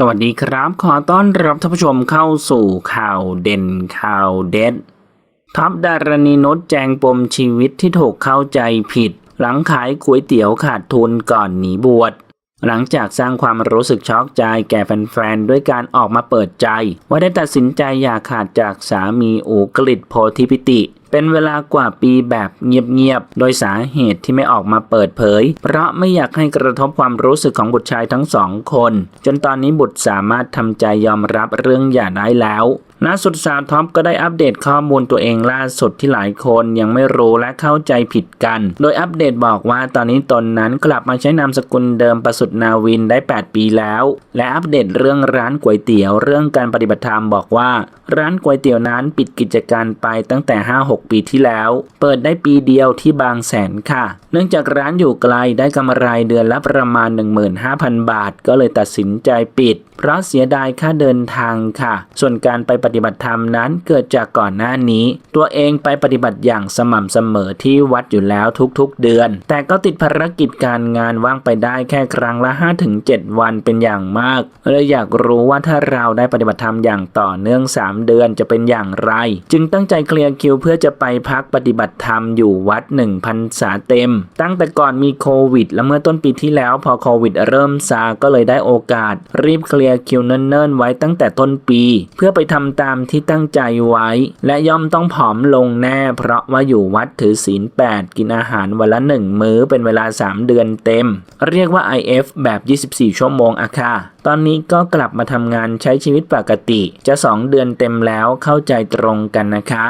สวัสดีครับ ขอต้อนรับท่านผู้ชมเข้าสู่ข่าวเด่นข่าวเด็ด ทับดารณีนุชแจงปมชีวิตที่ถูกเข้าใจผิด หลังขายก๋วยเตี๋ยวขาดทุนก่อนหนีบวช หลังจากสร้างความรู้สึกช็อกใจแก่แฟนๆ ด้วยการออกมาเปิดใจ ว่าได้ตัดสินใจอย่าขาดจากสามีอูกฤษโพธิพิติ เป็นเวลากว่าปีแบบเงียบๆ โดยสาเหตุที่ไม่ออกมาเปิดเผย เพราะไม่อยากให้กระทบความรู้สึกของบุตรชายทั้งสองคน จนตอนนี้บุตรสามารถทำใจยอมรับเรื่องหย่าได้แล้ว ล่าสุดสาวท็อปก็ได้อัปเดตข้อมูลตัวเองล่าสุดที่หลายคนยังไม่รู้และเข้าใจผิดกัน โดยอัปเดตบอกว่าตอนนี้ตนนั้นกลับมาใช้นามสกุลเดิมประสุดนาวินได้ 8 ปีแล้ว และอัปเดตเรื่องร้านก๋วยเตี๋ยวเรื่องการปฏิบัติธรรมบอกว่า ร้านก๋วยเตี๋ยวนั้นปิดกิจการไปตั้งแต่ 5-6 ปีที่แล้ว เปิดได้ปีเดียวที่บางแสนค่ะ เนื่องจากร้านอยู่ไกลได้กำไรเดือนละประมาณ 15,000 บาท ก็เลยตัดสินใจปิด เพราะเสียดายค่าเดินทางค่ะ ส่วนการไปปฏิบัติธรรมนั้นเกิดจากก่อนหน้านี้ ตัวเองไปปฏิบัติอย่างสม่ำเสมอที่วัดอยู่แล้วทุกๆเดือน แต่ก็ติดภารกิจการงานว่างไปได้แค่ครั้งละ 5-7 วันเป็นอย่างมากเลยอยากรู้ว่าถ้าเราได้ปฏิบัติธรรมอย่างต่อเนื่อง 3 เดือนจะเป็นอย่างไร จึงตั้งใจเคลียร์คิวเพื่อจะไปพักปฏิบัติธรรมอยู่วัด1พันษาเต็ม ตั้งแต่ก่อนมีโควิด และเมื่อต้นปีที่แล้วพอโควิดเริ่มซาก็เลยได้โอกาส รีบเคลียร์คิวเนิ่นๆไว้ตั้งแต่ต้นปี เพื่อไปทำตามที่ตั้งใจไว้ และย่อมต้องผอมลงแน่ เพราะว่าอยู่วัดถือศีล 8 กินอาหารวันละหนึ่งมื้อเป็นเวลา 3 เดือนเต็ม เรียกว่า IF แบบ 24 ชั่วโมงอะค่ะตอนนี้ก็กลับมาทำงานใช้ชีวิตปกติ จะ 2 เดือนเต็มแล้วเข้าใจตรงกันนะคะ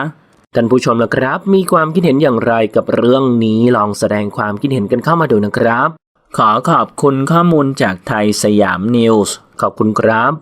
ท่านผู้ชมละครับ มีความคิดเห็นอย่างไรกับเรื่องนี้ลองแสดงความคิดเห็นกันเข้ามาดูนะครับ ขอขอบคุณข้อมูลจากไทยสยามนิวส์ขอบคุณครับ